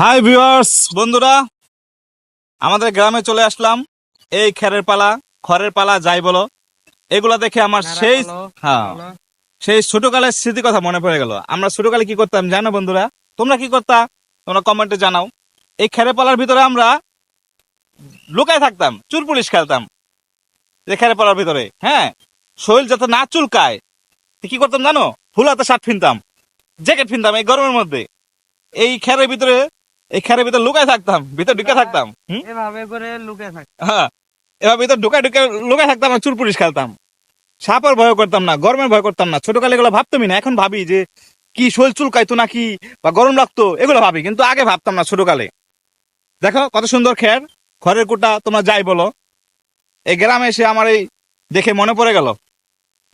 Hi viewers বন্ধুরা আমাদের গ্রামে চলে আসলাম। এই খেরের পালা খড়ের পালা যাই বলো এগুলা দেখে আমার সেই হ্যাঁ সেই ছোটকালের স্মৃতি কথা মনে পড়ে গেল। আমরা ছোটকালে কি করতাম জানো বন্ধুরা? তোমরা কি করতা? তোমরা কমেন্টে জানাও। এই খেরে পালার ভিতরে আমরা লুকায় থাকতাম চুল পুলিশ খেলতাম। এই খেরে পালার ভিতরে হ্যাঁ শরীর যাতে না চুলকায়। তো কি করতাম জানো? ফুল হাতে শার্ট ফিনতাম জ্যাকেট ফিনতাম এই গরমের মধ্যে। এই খেরের ভিতরে এই খেরের ভিতরে লুকায় থাকতাম ভিতরে ঢুকে থাকতাম এভাবে করে লুকে থাকে হ্যাঁ এবার ভিতরে ঢুকে ঢুকে লুকায় থাকতাম আর চুল পুলিশ খেলতাম। সাপের ভয় করতাম না গরমের ভয় করতাম না ছোটকালে এগুলো ভাবতামই না এখন ভাবি যে কি শরীর চুলকাইতো নাকি বা গরম লাগতো এগুলো ভাবি কিন্তু আগে ভাবতাম না ছোটকালে। দেখো কত সুন্দর খের খড়ের কুটা তোমরা যাই বলো। এই গ্রামে এসে আমার এই দেখে মনে পড়ে গেল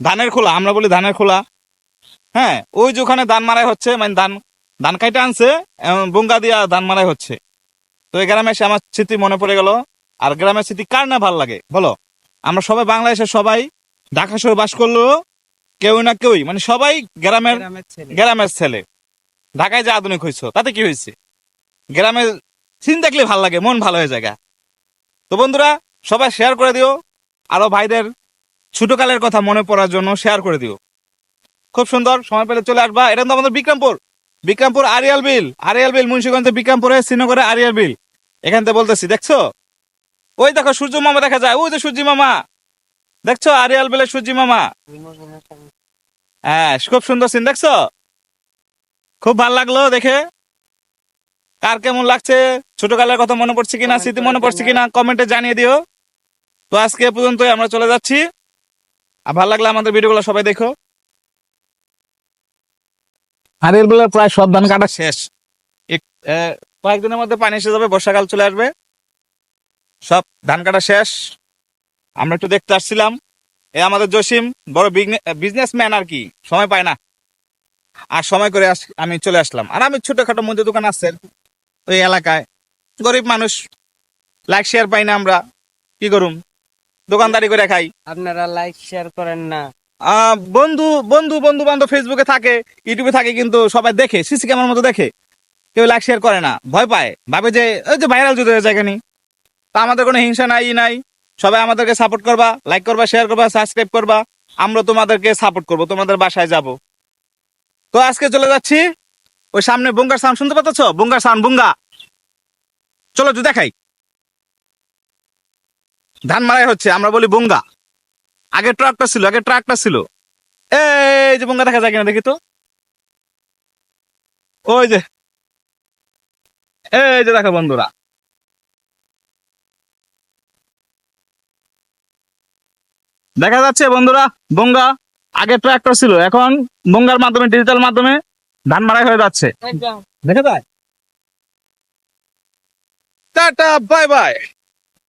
ধানের খোলা আমরা বলি ধানের খোলা। হ্যাঁ ওই যে ওখানে ধান মারাই হচ্ছে মানে ধান ধান খাইতে আনছে বুঙ্গা দিয়া ধান মারাই হচ্ছে। তো এই গ্রামে এসে আমার স্মৃতি মনে পড়ে গেল। আর গ্রামের স্মৃতি কার না ভালো লাগে? বলো। আমরা সবাই বাংলাদেশের সবাই ঢাকা শহরে বাস করলেও কেউ না কেউই মানে সবাই গ্রামের গ্রামের ছেলে। গ্রামের ছেলে। ঢাকায় যে আধুনিক হয়েছে তাতে কি হয়েছে গ্রামের সিন দেখলে ভালো লাগে মন ভালো হয়ে জায়গা। তো বন্ধুরা সবাই শেয়ার করে দিও। আরও ভাইদের ছোটকালের কথা মনে পড়ার জন্য শেয়ার করে দিও। খুব সুন্দর সময় পেলে চলে আসবা। এটা তো আমাদের বিক্রমপুর। বিক্রমপুর আরিয়াল বিল আরিয়াল বিল মুন্সিগঞ্জে বিক্রমপুরে শ্রীনগরে আরিয়াল বিল। এখান থেকে বলতেছি দেখছ? ওই দেখো সূর্য মামা দেখা যায়। ওই যে সূর্যি মামা। দেখছ? আরিয়াল বিলের সূর্যি মামা। হ্যাঁ খুব সুন্দর সিন দেখছ? খুব ভালো লাগল দেখে। কার কেমন লাগছে? ছোটকালের কথা মনে পড়ছে কিনা? স্মৃতি মনে পড়ছে কিনা? কমেন্টে জানিয়ে দিও। তো আজকে এ পর্যন্তই আমরা চলে যাচ্ছি। আর ভালো লাগলে আমাদের ভিডিওগুলো সবাই দেখো। হারিয়ার বেলার প্রায় সব ধান কাটা শেষ। কয়েকদিনের মধ্যে পানি এসে যাবে, বর্ষাকাল চলে আসবে। সব ধান কাটা শেষ। আমরা একটু দেখতে আসছিলাম। এ আমাদের জসিম, বড় বিজনেসম্যান আর কি। সময় পায় না। আর সময় করে আমি চলে আসলাম। আর আমি ছোটখাটো মধ্যে দোকান আছে ওই এলাকায়। গরিব মানুষ। লাইক শেয়ার পাই না আমরা। কি করুম? দোকানদারি করে খাই। আপনারা লাইক শেয়ার করেন না। বন্ধু বন্ধু বন্ধু বান্ধব ফেসবুকে থাকে ইউটিউবে থাকে, কিন্তু সবাই দেখে সিসি ক্যামেরার মতো দেখে। কেউ লাইক শেয়ার করে না, ভয় পায়। ভাবে যে ওই যে ভাইরাল যদি হয়ে যায় তা আমাদের কোনো হিংসা নাই, ই নাই। সবাই আমাদেরকে সাপোর্ট করবা লাইক করবা শেয়ার করবা সাবস্ক্রাইব করবা। আমরা তোমাদেরকে সাপোর্ট করব, তোমাদের বাসায় যাব। তো আজকে চলে যাচ্ছি, ওই সামনে বুঙ্গার সাউন্ড শুনতে পাচ্ছ? বুঙ্গার সাউন্ড বুঙ্গা চলো তো দেখাই। ধান মারাই হচ্ছে, আমরা বলি বুঙ্গা আগে ট্রাকটা ছিল আগে ট্রাকটা ছিল। এই যে বুঙ্গা দেখা যায় কিনা দেখি তো। ওই যে। এই যে দেখো বন্ধুরা। দেখা যাচ্ছে বন্ধুরা বঙ্গা আগে ট্রাক্টর ছিল এখন বঙ্গার মাধ্যমে ডিজিটাল মাধ্যমে ধান মারাই হয়ে যাচ্ছে। দেখা যায়? Tata bye bye